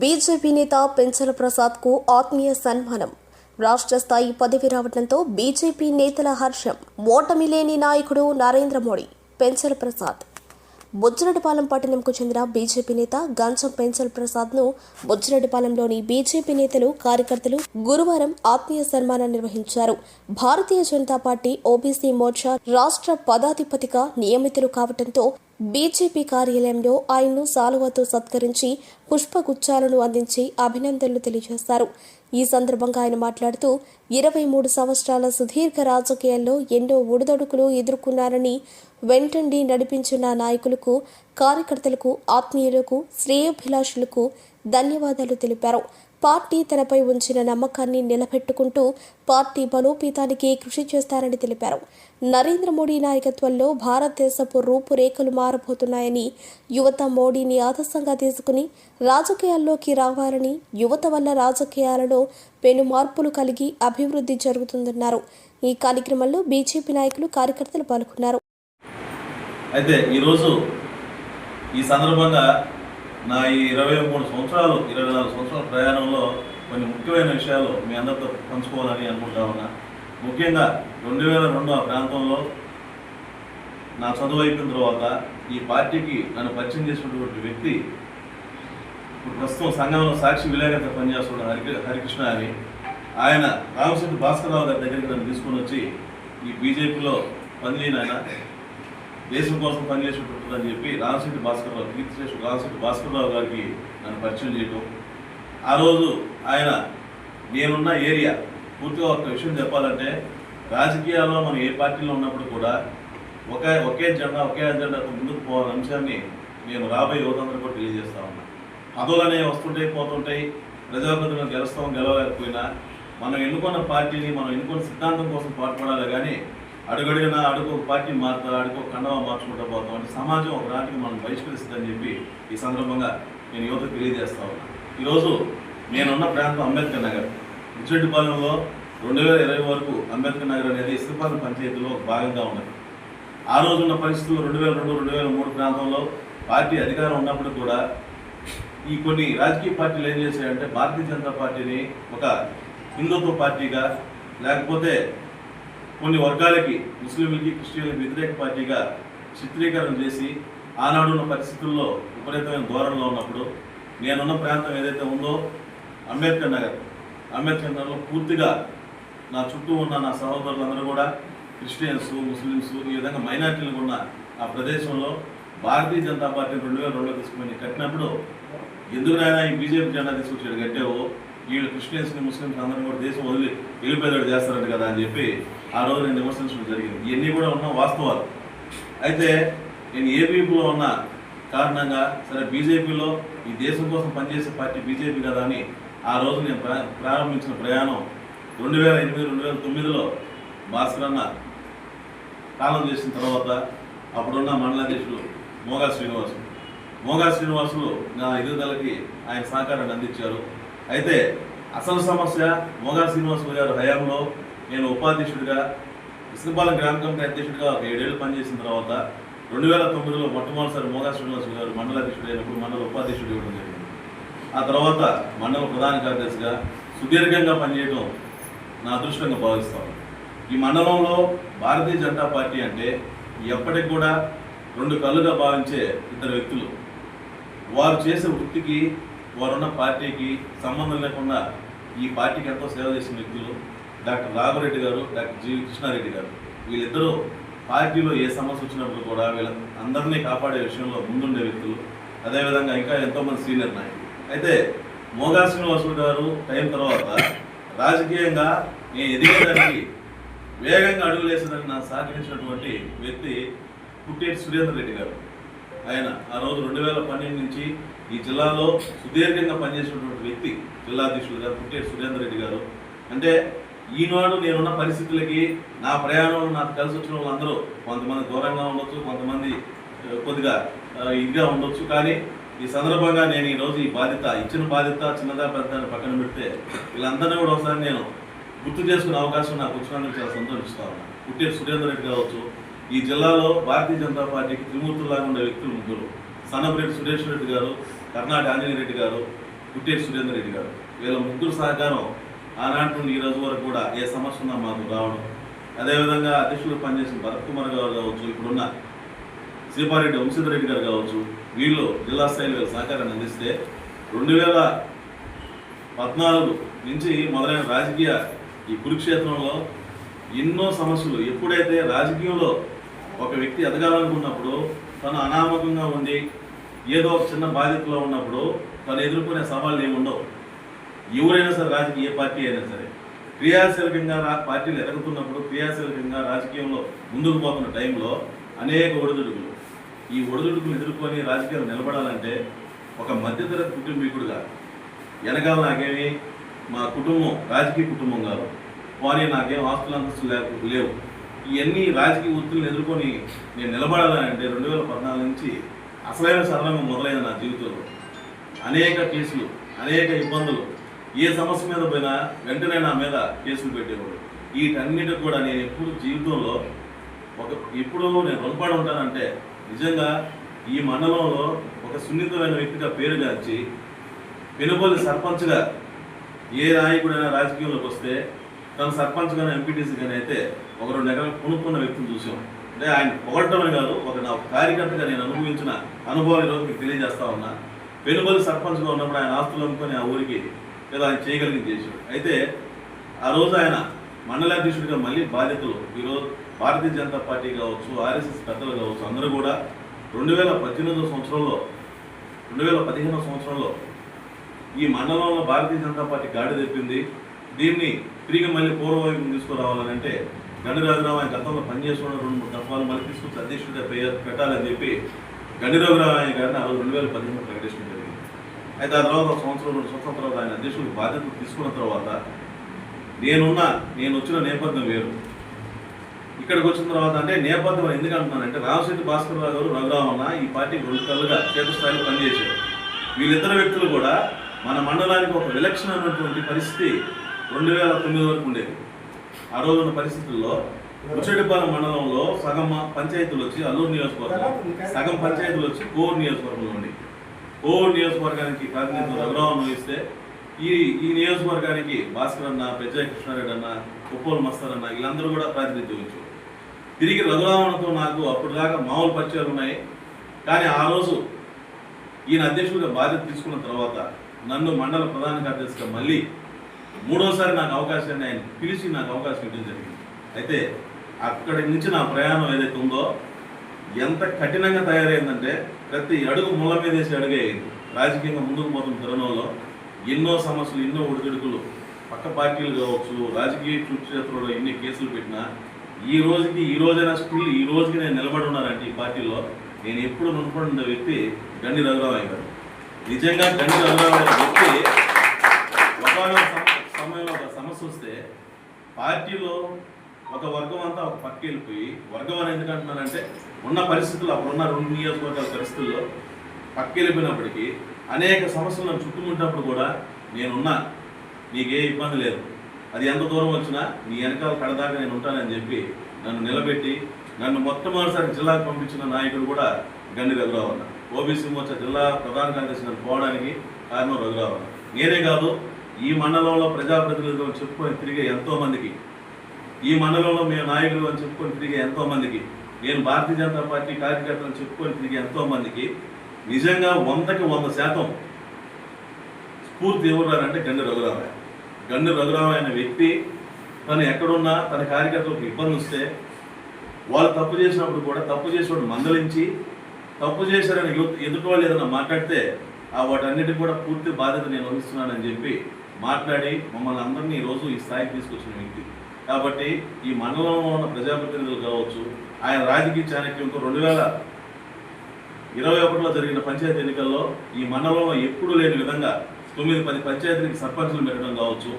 BJP నేత పెంచల ప్రసాద్కు ఆత్మీయ సన్మానం. రాష్ట్ర స్థాయి పదవి రావడంతో బీజేపీ నేతల హర్షం ఓటమి లేని నాయకుడు నరేంద్ర మోడీ పెంచల ప్రసాద్. బుజ్జిరెడ్డిపాలెం పట్టణంకు చెందిన బీజేపీ నేత గంచం పెంచల్ ప్రసాద్ను బుజ్జిరెడ్డిపాలెంలోని బీజేపీ నేతలు కార్యకర్తలు గురువారం ఆత్మీయ సన్మానం నిర్వహించారు. భారతీయ జనతా పార్టీ ఓబీసీ మోర్చా రాష్ట్ర పదాధిపతిగా నియమితులు కావడంతో బీజేపీ కార్యాలయంలో ఆయన్ను సాలువాతో సత్కరించి పుష్పగుచ్చాలను అందించి అభినందనలు తెలియజేశారు. ఈ సందర్భంగా ఆయన మాట్లాడుతూ ఇరవై మూడు సంవత్సరాల సుదీర్ఘ రాజకీయాల్లో ఎన్నో ఒడిదొడుకులు ఎదుర్కొన్నారని వెంటండి నడిపించిన నాయకులకు కార్యకర్తలకు ఆత్మీయులకు శ్రేయోభిలాషులకు ధన్యవాదాలు తెలిపారు. పార్టీ తనపై ఉంచిన నమ్మకాన్ని నిలబెట్టుకుంటూ పార్టీ బలోపేతానికి కృషి చేస్తారని తెలిపారు. నరేంద్ర మోడీ నాయకత్వంలో భారతదేశపు రూపురేఖలు మారబోతున్నాయని యువత మోడీని ఆదర్శంగా తీసుకుని రాజకీయాల్లోకి రావాలని యువత వల్ల రాజకీయాలలో పెను మార్పులు కలిగి అభివృద్ధి జరుగుతుందన్నారు. ఈ కార్యక్రమంలో బీజేపీ నాయకులు కార్యకర్తలు పాల్గొన్నారు. అయితే ఈరోజు ఈ సందర్భంగా నా ఈ ఇరవై మూడు సంవత్సరాలు ఇరవై నాలుగు సంవత్సరాల ప్రయాణంలో కొన్ని ముఖ్యమైన విషయాలు మీ అందరితో పంచుకోవాలని అనుకుంటా ఉన్నా. ముఖ్యంగా రెండు వేల రెండు ఆ ప్రాంతంలో నా చదువు అయిపోయిన తర్వాత ఈ పార్టీకి నన్ను పరిచయం చేసినటువంటి వ్యక్తి ఇప్పుడు ప్రస్తుతం సంఘంలో సాక్షి విలేకరుగా పనిచేస్తున్న హరి హరికృష్ణ అని. ఆయన రామశెట్టి భాస్కరరావు గారి దగ్గరికి నన్ను తీసుకొని వచ్చి ఈ బీజేపీలో పనిలేని ఆయన. దేశం కోసం పనిచేసేటట్టు చెప్పి రామశెట్టి భాస్కర్రావు కీర్తిశేషు రామశెట్టి భాస్కర్రావు గారికి నన్ను పరిచయం చేయటం. ఆ రోజు ఆయన నేనున్న ఏరియా పూర్తిగా ఒక విషయం చెప్పాలంటే రాజకీయాల్లో మనం ఏ పార్టీలో ఉన్నప్పుడు కూడా ఒకే ఒకే జెండా ఒకే అజెండాకు ముందుకు పోవాలనే అంశాన్ని నేను రాబోయే యువతందరూ కూడా తెలియజేస్తా ఉన్నా. పదవులనే వస్తుంటాయి పోతుంటాయి ప్రజాప్రతినిధులను గెలుస్తాం గెలవలేకపోయినా మనం ఎన్నుకున్న పార్టీని మనం ఎన్నుకున్న సిద్ధాంతం కోసం పాటుపడాలి కానీ అడుగడిగిన అడుగు పార్టీ మారుతా అడుగు కండవా మార్చుకుంటూ పోతాం అంటే సమాజం ఒక నాటికి మనం బహిష్కరిస్తుందని చెప్పి ఈ సందర్భంగా నేను యువతకు తెలియజేస్తా ఉన్నా. ఈరోజు నేనున్న ప్రాంతం అంబేద్కర్ నగర్. ఉచ్చెడ్డిపాలెంలో రెండు వేల ఇరవై వరకు అంబేద్కర్ నగర్ అనేది ఇసుకపాలెం పంచాయతీలో భాగంగా ఉన్నది. ఆ రోజున్న పరిస్థితులు రెండు వేల రెండు రెండు వేల మూడు ప్రాంతంలో పార్టీ అధికారం ఉన్నప్పుడు కూడా ఈ కొన్ని రాజకీయ పార్టీలు ఏం చేశాయంటే భారతీయ జనతా పార్టీని ఒక హిందుత్వ పార్టీగా లేకపోతే కొన్ని వర్గాలకి ముస్లింలకి క్రిస్టియన్లకి వ్యతిరేక పార్టీగా చిత్రీకరణ చేసి ఆనాడు ఉన్న పరిస్థితుల్లో విపరీతమైన ధోరణిలో ఉన్నప్పుడు నేనున్న ప్రాంతం ఏదైతే ఉందో అంబేద్కర్ నగర్. అంబేద్కర్ నగర్లో పూర్తిగా నా చుట్టూ ఉన్న నా సహోదరులందరూ కూడా క్రిస్టియన్స్ ముస్లిమ్స్ ఈ విధంగా మైనార్టీలు ఉన్న ఆ ప్రదేశంలో భారతీయ జనతా పార్టీ రెండు వేల రెండులో తీసుకుని కట్టినప్పుడు ఎందుకునైనా ఈ బీజేపీ జెండా తీసుకొచ్చాడు కట్టావో వీళ్ళు క్రిస్టియన్స్ని ముస్లిమ్స్ అందరినీ కూడా దేశం వదిలి వెళ్ళిపోయేదాడు చేస్తారంట కదా అని చెప్పి ఆ రోజు నేను విమర్శించడం జరిగింది. ఇవన్నీ కూడా ఉన్న వాస్తవాలు. అయితే నేను ఏపీలో ఉన్న కారణంగా సరే బీజేపీలో ఈ దేశం కోసం పనిచేసే పార్టీ బీజేపీ కదా అని ఆ రోజు నేను ప్రా- ప్రారంభించిన ప్రయాణం రెండు వేల ఎనిమిది రెండు వేల తొమ్మిదిలో భాస్కరన్న కాలం చేసిన తర్వాత అప్పుడున్న మండలాధ్యక్షుడు మోగా శ్రీనివాసులు. మోగా శ్రీనివాసులు నా ఎదుగుదలకి ఆయన సహకారాన్ని అందించారు. అయితే అసలు సమస్య మోగా శ్రీనివాసులు గారు హయాంలో నేను ఉపాధ్యక్షుడిగా ఇసుకపాలెం గ్రామ కమిటీ అధ్యక్షుడిగా ఒక ఏడేళ్ళు పనిచేసిన తర్వాత రెండు వేల తొమ్మిదిలో మొట్టమొదటిసారి మోగా శ్రీనివాసులు గారు మండల అధ్యక్షుడు అయినప్పుడు మండల ఉపాధ్యక్షుడు ఇవ్వడం జరిగింది. ఆ తర్వాత మండల ప్రధాన కార్యదర్శిగా సుదీర్ఘంగా పనిచేయడం నా అదృష్టంగా భావిస్తాను. ఈ మండలంలో భారతీయ జనతా పార్టీ అంటే ఎప్పటికి కూడా రెండు కళ్ళుగా భావించే ఇద్దరు వ్యక్తులు. వారు చేసే వృత్తికి వారున్న పార్టీకి సంబంధం లేకుండా ఈ పార్టీకి ఎంతో సేవ చేసిన వ్యక్తులు. డాక్టర్ రామరెడ్డి గారు డాక్టర్ జి కృష్ణారెడ్డి గారు వీళ్ళిద్దరూ పార్టీలో ఏ సమస్య వచ్చినప్పుడు కూడా వీళ్ళ అందరినీ కాపాడే విషయంలో ముందుండే వ్యక్తులు. అదేవిధంగా ఇంకా ఎంతోమంది సీనియర్ నాయకులు. అయితే మోగా శ్రీనివాసులు గారు టైం తర్వాత రాజకీయంగా నేను ఎదిగేదానికి వేగంగా అడుగులేసేదానికి నాకు సహకరించినటువంటి వ్యక్తి పుట్టేటి సురేందర్ రెడ్డి గారు. ఆయన ఆ రోజు రెండు వేల పన్నెండు నుంచి ఈ జిల్లాలో సుదీర్ఘంగా పనిచేసినటువంటి వ్యక్తి జిల్లా గారు పుట్టేటి సురేందర్ రెడ్డి గారు. అంటే ఈనాడు నేనున్న పరిస్థితులకి నా ప్రయాణంలో నాకు కలిసి వచ్చిన వాళ్ళందరూ కొంతమంది దూరంగా ఉండొచ్చు కొంతమంది కొద్దిగా ఇదిగా ఉండొచ్చు. కానీ ఈ సందర్భంగా నేను ఈరోజు ఈ బాధ్యత ఇచ్చిన బాధ్యత చిన్నదా పెద్ద పక్కన పెడితే వీళ్ళందరినీ కూడా ఒకసారి నేను గుర్తు చేసుకునే అవకాశం నాకు వచ్చినందుకు చాలా సంతోషిస్తా పుట్టే సురేందర్ రెడ్డి కావచ్చు ఈ జిల్లాలో భారతీయ జనతా పార్టీకి త్రిమూర్తులాగా ఉండే వ్యక్తులు ముగ్గురు. సన్నపరెడ్డి సురేష్ రెడ్డి గారు కర్ణాటి ఆంజనేయ రెడ్డి గారు పుట్టేటి సురేందర్ రెడ్డి గారు. వీళ్ళ ముగ్గురు సహకారం ఆనాటి నుండి ఈ రోజు వరకు కూడా ఏ సమస్య ఉన్నా మాకు రావడం. అదేవిధంగా అధ్యక్షుడు పనిచేసిన భరత్ కుమార్ గారు కావచ్చు ఇప్పుడున్న శ్రీపారెడ్డి వంశీధరెడ్డి గారు కావచ్చు వీళ్ళు జిల్లా స్థాయిలో సహకారాన్ని అందిస్తే రెండు వేల పద్నాలుగు నుంచి మొదలైన రాజకీయ ఈ కురుక్షేత్రంలో ఎన్నో సమస్యలు. ఎప్పుడైతే రాజకీయంలో ఒక వ్యక్తి ఎదగాలనుకున్నప్పుడు తను అనామకంగా ఉండి ఏదో ఒక చిన్న బాధ్యతలో ఉన్నప్పుడు తను ఎదుర్కొనే సవాళ్ళు ఏమి ఉండవు ఎవరైనా సరే రాజకీయ పార్టీ అయినా సరే క్రియాశీలకంగా రా పార్టీలు ఎదుగుతున్నప్పుడు క్రియాశీలకంగా రాజకీయంలో ముందుకు పోతున్న టైంలో అనేక ఒడిదుడుకులు. ఈ ఒడిదుడుకులు ఎదుర్కొని రాజకీయాలు నిలబడాలంటే ఒక మధ్యతరగతి కుటుంబీకుడుగా వెనకాల నాకేమి మా కుటుంబం రాజకీయ కుటుంబం కాదు. పోనీ నాకేం ఆస్తులు అంతస్తులు లేకు లేవు. ఇవన్నీ రాజకీయ ఒత్తిడిని ఎదుర్కొని నేను నిలబడాలని అంటే రెండు వేల పద్నాలుగు నుంచి అసలైన సరళంగా మొదలైన నా జీవితంలో. అనేక కేసులు అనేక ఇబ్బందులు ఏ సమస్య మీద పోయినా వెంటనే నా మీద కేసులు పెట్టేవాడు వీటన్నిటి కూడా నేను ఎప్పుడు జీవితంలో ఒక ఎప్పుడు నేను రుణపడి ఉంటానంటే నిజంగా ఈ మండలంలో ఒక సున్నితమైన వ్యక్తిగా పేరుగాంచి పెనుబోలి సర్పంచ్గా ఏ నాయకుడైనా రాజకీయంలోకి వస్తే తను సర్పంచ్గానే కానీ అయితే ఒక రెండు ఎకరాలు కొనుక్కున్న వ్యక్తిని చూసాం. అంటే ఆయన పొగడటమే కాదు ఒక నా కార్యకర్తగా నేను అనుభవించిన అనుభవాలు ఈరోజు మీకు తెలియజేస్తా ఉన్నా. పెనుబలి సర్పంచ్గా ఉన్నప్పుడు ఆయన ఆస్తులు అమ్ముకొని ఆ ఊరికి లేదా ఆయన చేయగలిగింది చేశాడు. అయితే ఆ రోజు ఆయన మండలాధ్యక్షుడిగా మళ్ళీ బాధ్యతలు ఈరోజు భారతీయ జనతా పార్టీ కావచ్చు ఆర్ఎస్ఎస్ పెద్దలు కావచ్చు అందరూ కూడా రెండు వేల పద్దెనిమిదో సంవత్సరంలో రెండు వేల పదిహేనో సంవత్సరంలో ఈ మండలంలో భారతీయ జనతా పార్టీ గాడి తెప్పింది. దీన్ని తిరిగి మళ్ళీ పూర్వవైపు తీసుకురావాలని అంటే గండిరాజరావు ఆయన గతంలో పనిచేస్తున్న రెండు మూడు దఫాలు మళ్ళీ తీసుకొచ్చి అధ్యక్షుడిగా పేరు పెట్టాలని చెప్పి గండిరాజరావు ఆయన గారిని ఆ రోజు రెండు వేల పదిహేను ప్రకటించింది అయితే ఆ తర్వాత సంవత్సరం రెండు సంవత్సరాల తర్వాత ఆయన అధ్యక్షుడికి బాధ్యతలు తీసుకున్న తర్వాత నేనున్న నేను వచ్చిన నేపథ్యం వేరు. ఇక్కడికి వచ్చిన తర్వాత అంటే నేపథ్యం ఎందుకు అంటున్నానంటే రామశెట్టి భాస్కర్ రావు గారు రఘురామన్న ఈ పార్టీకి రెండు కళ్ళుగా క్షేత్రస్థాయిలో పనిచేశారు. వీళ్ళిద్దరు వ్యక్తులు కూడా మన మండలానికి ఒక విలక్షణమైనటువంటి పరిస్థితి రెండు వేల తొమ్మిది వరకు ఉండేది. ఆ రోజున్న పరిస్థితుల్లో ముచ్చటిపాలెం మండలంలో సగం పంచాయతీలు వచ్చి అల్లూరు నియోజకవర్గం సగం పంచాయతీలు వచ్చి కోవూరు నియోజకవర్గంలో ఉండి కోవూరు నియోజకవర్గానికి ప్రాతినిధ్యం రఘురామన్ ఇస్తే ఈ ఈ నియోజకవర్గానికి భాస్కర్ అన్న పెద్దయ్య కృష్ణారెడ్డి అన్న ఉప్పోలు మస్తర్ అన్న వీళ్ళందరూ కూడా ప్రాతినిధ్యం ఇచ్చారు తిరిగి రఘురామణతో నాకు అప్పుడు దాకా మామూలు పరిచయాలు ఉన్నాయి. కానీ ఆ రోజు ఈయన అధ్యక్షుడిగా బాధ్యత తీసుకున్న తర్వాత నన్ను మండల ప్రధాన కార్యదర్శిగా మళ్ళీ మూడోసారి నాకు అవకాశాన్ని ఆయన పిలిచి నాకు అవకాశం ఇవ్వడం జరిగింది. అయితే అక్కడి నుంచి నా ప్రయాణం ఏదైతే ఉందో ఎంత కఠినంగా తయారైందంటే ప్రతి అడుగు ముళ్ళ మీద వేసి అయింది రాజకీయంగా ముందుకు పోతున్న తరుణంలో ఎన్నో సమస్యలు ఎన్నో ఒడిదుడుకులు పక్క పార్టీలు కావచ్చు రాజకీయ క్షేత్రంలో ఎన్ని కేసులు పెట్టినా ఈ రోజుకి ఈ రోజైనా స్టిల్ ఈ రోజుకి నేను నిలబడి ఉన్నానంటే ఈ పార్టీలో నేను ఎప్పుడు మునుపడి వ్యక్తి గండి రఘురామయ్య గారు. నిజంగా గండి రఘురామయ్య వ్యక్తి ఒకనొక సమయంలో ఒక సమస్య వస్తే పార్టీలో ఒక వర్గం అంతా ఒక పక్క వెళ్ళిపోయి వర్గం అని ఎందుకంటున్నానంటే ఉన్న పరిస్థితులు అప్పుడున్న రెండు నియోజకవర్గాల పరిస్థితుల్లో పక్క వెళ్ళిపోయినప్పటికీ అనేక సమస్యలను చుట్టుముంటప్పుడు చుట్టుముట్టినప్పుడు కూడా నేనున్నా. నీకే ఇబ్బంది లేదు. అది ఎంత దూరం వచ్చినా నీ వెనకాల కడదాకా నేను ఉంటానని చెప్పి నన్ను నిలబెట్టి నన్ను మొట్టమొదటిసారి జిల్లాకు పంపించిన నాయకుడు కూడా గండి రఘురావన్న ఓబీసీ మోర్చా జిల్లా ప్రధాన కార్యదర్శి నన్ను పోవడానికి కారణం రఘురావన్న నేనే కాదు ఈ మండలంలో ప్రజాప్రతినిధులు చెప్పుకొని తిరిగే ఎంతోమందికి ఈ మండలంలో మేము నాయకులు అని చెప్పుకొని తిరిగే ఎంతో మందికి నేను భారతీయ జనతా పార్టీ కార్యకర్తలు చెప్పుకొని తిరిగే ఎంతో మందికి నిజంగా వందకి వంద శాతం స్ఫూర్తి ఎవరు గండి రఘురామయ్య. గండి రఘురామయ్య అనే వ్యక్తి తను ఎక్కడున్నా తన కార్యకర్తలకు ఇబ్బంది వస్తే వాళ్ళు తప్పు చేసినప్పుడు కూడా తప్పు చేసినప్పుడు మందలించి తప్పు చేశారని ఎదుటి వాళ్ళు ఏదైనా మాట్లాడితే ఆ వాటన్నిటికి కూడా పూర్తి బాధ్యత నేను వహిస్తున్నానని చెప్పి మాట్లాడి మమ్మల్ని అందరినీ ఈరోజు ఈ స్థాయికి తీసుకొచ్చిన వ్యక్తి. కాబట్టి ఈ మండలంలో ఉన్న ప్రజాప్రతినిధులు కావచ్చు ఆయన రాజకీయ చాణక్యంతో రెండు వేల ఇరవై ఒకటిలో జరిగిన పంచాయతీ ఎన్నికల్లో ఈ మండలంలో ఎప్పుడూ లేని విధంగా తొమ్మిది పది పంచాయతీలకు సర్పంచులు పెట్టడం కావచ్చు.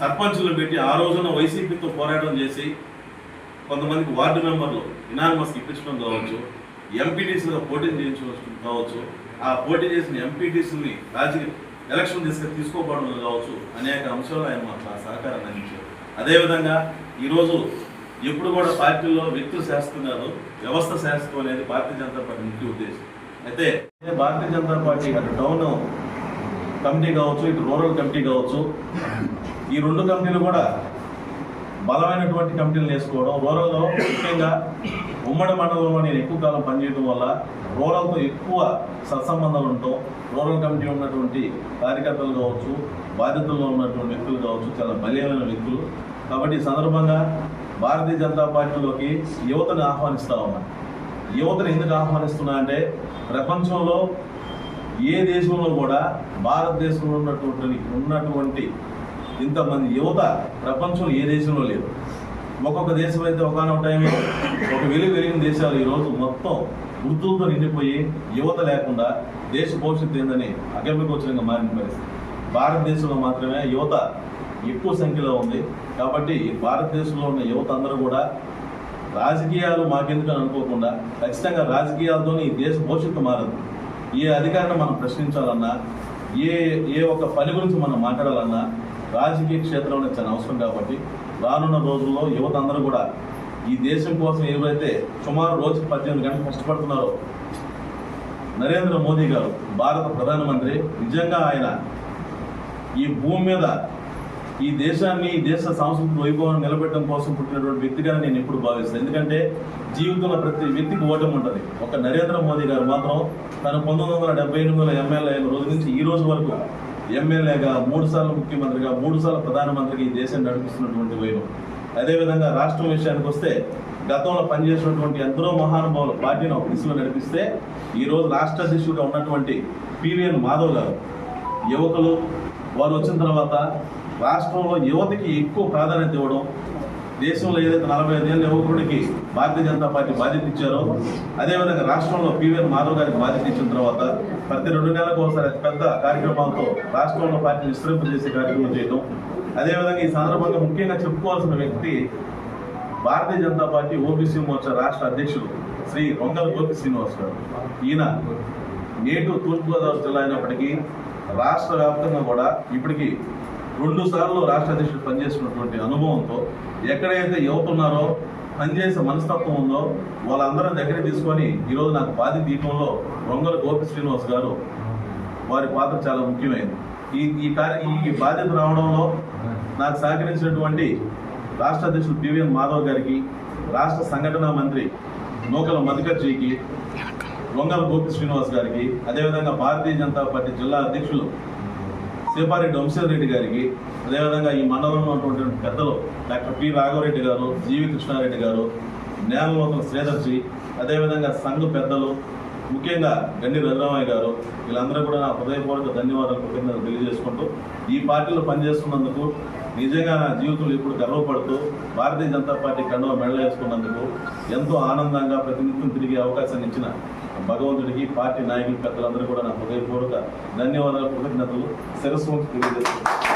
సర్పంచులు పెట్టి ఆ రోజున వైసీపీతో పోరాటం చేసి కొంతమందికి వార్డు మెంబర్లు ఇనానిమస్ ఇప్పించడం కావచ్చు ఎంపీటీసీలో పోటీ చేయించడం కావచ్చు ఆ పోటీ చేసిన ఎంపీటీసీని రాజకీయ ఎలక్షన్ తీసుకు తీసుకోకపోవడం కావచ్చు అనేక అంశాలు ఆయన మాకు సహకారాన్ని అందించారు. అదేవిధంగా ఈరోజు ఎప్పుడు కూడా పార్టీలో వ్యక్తులు చేస్తున్నారు వ్యవస్థ శాస్త్రం అనేది భారతీయ జనతా పార్టీ ముఖ్య ఉద్దేశం. అయితే భారతీయ జనతా పార్టీ అటు టౌన్ కమిటీ కావచ్చు ఇటు రూరల్ కమిటీ కావచ్చు ఈ రెండు కమిటీలు కూడా బలమైనటువంటి కమిటీలు వేసుకోవడం రూరల్లో ముఖ్యంగా ఉమ్మడి మండలంలో నేను ఎక్కువ కాలం పనిచేయడం వల్ల రూరల్తో ఎక్కువ సత్సంబంధాలు ఉండటం రూరల్ కమిటీ ఉన్నటువంటి కార్యకర్తలు కావచ్చు బాధ్యతల్లో ఉన్నటువంటి వ్యక్తులు కావచ్చు చాలా బలీయమైన వ్యక్తులు కాబట్టి ఈ సందర్భంగా భారతీయ జనతా పార్టీలోకి యువతను ఆహ్వానిస్తా ఉన్నా యువతను ఎందుకు ఆహ్వానిస్తున్నా అంటే ప్రపంచంలో ఏ దేశంలో కూడా భారతదేశంలో ఉన్నటువంటి ఉన్నటువంటి ఇంతమంది యువత ప్రపంచంలో ఏ దేశంలో లేదు. ఒక్కొక్క దేశం అయితే ఒకనొక టైం ఒక వెలుగు వెలిగిన దేశాలు ఈరోజు మొత్తం వృత్తులతో నిండిపోయి యువత లేకుండా దేశ భవిష్యత్తు ఏందని అగమ్యగోచరంగా మారిన పరిస్థితి. భారతదేశంలో మాత్రమే యువత ఎక్కువ సంఖ్యలో ఉంది. కాబట్టి భారతదేశంలో ఉన్న యువత అందరూ కూడా రాజకీయాలు మాకెందుకు అని అనుకోకుండా ఖచ్చితంగా రాజకీయాలతోనే ఈ దేశ భవిష్యత్తు మారదు. ఏ అధికారిని మనం ప్రశ్నించాలన్నా ఏ ఏ ఒక్క పని గురించి మనం మాట్లాడాలన్నా రాజకీయ క్షేత్రంలో చాలా అవసరం కాబట్టి రానున్న రోజుల్లో యువత అందరూ కూడా ఈ దేశం కోసం ఏవైతే సుమారు రోజుకు పద్దెనిమిది గంటలు కష్టపడుతున్నారో నరేంద్ర మోదీ గారు భారత ప్రధానమంత్రి నిజంగా ఆయన ఈ భూమి మీద ఈ దేశాన్ని దేశ సాంస్కృతిక వైభవాన్ని నిలబెట్టడం కోసం పుట్టినటువంటి వ్యక్తిగా నేను ఎప్పుడు భావిస్తాను. ఎందుకంటే జీవితంలో ప్రతి వ్యక్తికి ఓటమి ఉంటుంది. ఒక నరేంద్ర మోదీ గారు మాత్రం తన పంతొమ్మిది వందల డెబ్బై ఎనిమిదిలో ఎమ్మెల్యే అయిన రోజు నుంచి ఈ రోజు వరకు ఎమ్మెల్యేగా మూడు సార్లు ముఖ్యమంత్రిగా మూడు సార్లు ప్రధానమంత్రిగా ఈ దేశాన్ని నడిపిస్తున్నటువంటి వైభవం. అదేవిధంగా రాష్ట్రం విషయానికి వస్తే గతంలో పనిచేసినటువంటి ఎందరో మహానుభావులు పార్టీని ఒక దిశలో నడిపిస్తే ఈ రోజు రాష్ట్ర అధ్యక్షుడిగా ఉన్నటువంటి పివిఎన్ మాధవ్ గారు యువకులు వారు వచ్చిన తర్వాత రాష్ట్రంలో యువతకి ఎక్కువ ప్రాధాన్యత ఇవ్వడం దేశంలో ఏదైతే నలభై ఐదేళ్ళ యువకుడికి భారతీయ జనతా పార్టీ బాధ్యత ఇచ్చారో అదేవిధంగా రాష్ట్రంలో పివిఎన్ మాధవ్ గారికి బాధ్యత ఇచ్చిన తర్వాత ప్రతి రెండు నెలలకు ఒకసారి అతిపెద్ద కార్యక్రమాలతో రాష్ట్రంలో పార్టీ విస్తరింపజేసే కార్యక్రమం చేయడం అదేవిధంగా ఈ సందర్భంగా ముఖ్యంగా చెప్పుకోవాల్సిన వ్యక్తి భారతీయ జనతా పార్టీ ఓబీసీ మోర్చా రాష్ట్ర అధ్యక్షుడు శ్రీ రొంగల గోపి శ్రీనివాస్ గారు. ఈయన నేటు తూర్పుగోదావరి జిల్లా అయినప్పటికీ రాష్ట్ర వ్యాప్తంగా కూడా ఇప్పటికీ రెండు సార్లు రాష్ట్ర అధ్యక్షుడు పనిచేసినటువంటి అనుభవంతో ఎక్కడైతే యువత ఉన్నారో పనిచేసే మనస్తత్వం ఉందో వాళ్ళందరం దగ్గర తీసుకొని ఈరోజు నాకు బాధ్యత దీపంలో రొంగల గోపి శ్రీనివాస్ గారు వారి పాత్ర చాలా ముఖ్యమైనది ఈ ఈ కార్య ఈ బాధ్యత రావడంలో నాకు సహకరించినటువంటి రాష్ట్ర అధ్యక్షుడు పివిఎన్ మాధవ్ గారికి రాష్ట్ర సంఘటన మంత్రి నూకల మధుకర్జీకి వంగల గోపి శ్రీనివాస్ గారికి అదేవిధంగా భారతీయ జనతా పార్టీ జిల్లా అధ్యక్షులు సేపారెడ్డి వంశీరెడ్డి గారికి అదేవిధంగా ఈ మండలంలో ఉన్నటువంటి పెద్దలు డాక్టర్ పి రాఘవరెడ్డి గారు జీవి కృష్ణారెడ్డి గారు నేలలోతుల శ్రీధర్జీ అదేవిధంగా సంఘ పెద్దలు ముఖ్యంగా గండి రఘురామయ్య గారు వీళ్ళందరూ కూడా నా హృదయపూర్వక ధన్యవాదాలు కృతజ్ఞతలు తెలియజేసుకుంటూ ఈ పార్టీలో పనిచేస్తున్నందుకు నిజంగా నా జీవితంలో ఇప్పుడు గర్వపడుతూ భారతీయ జనతా పార్టీ కండువ మెడలేసుకున్నందుకు ఎంతో ఆనందంగా ప్రతినిత్యం తిరిగే అవకాశాన్ని ఇచ్చిన భగవంతుడికి పార్టీ నాయకులు పెద్దలందరూ కూడా నా హృదయపూర్వక ధన్యవాదాలు కృతజ్ఞతలు శిరస్సు తెలియజేస్తున్నాను.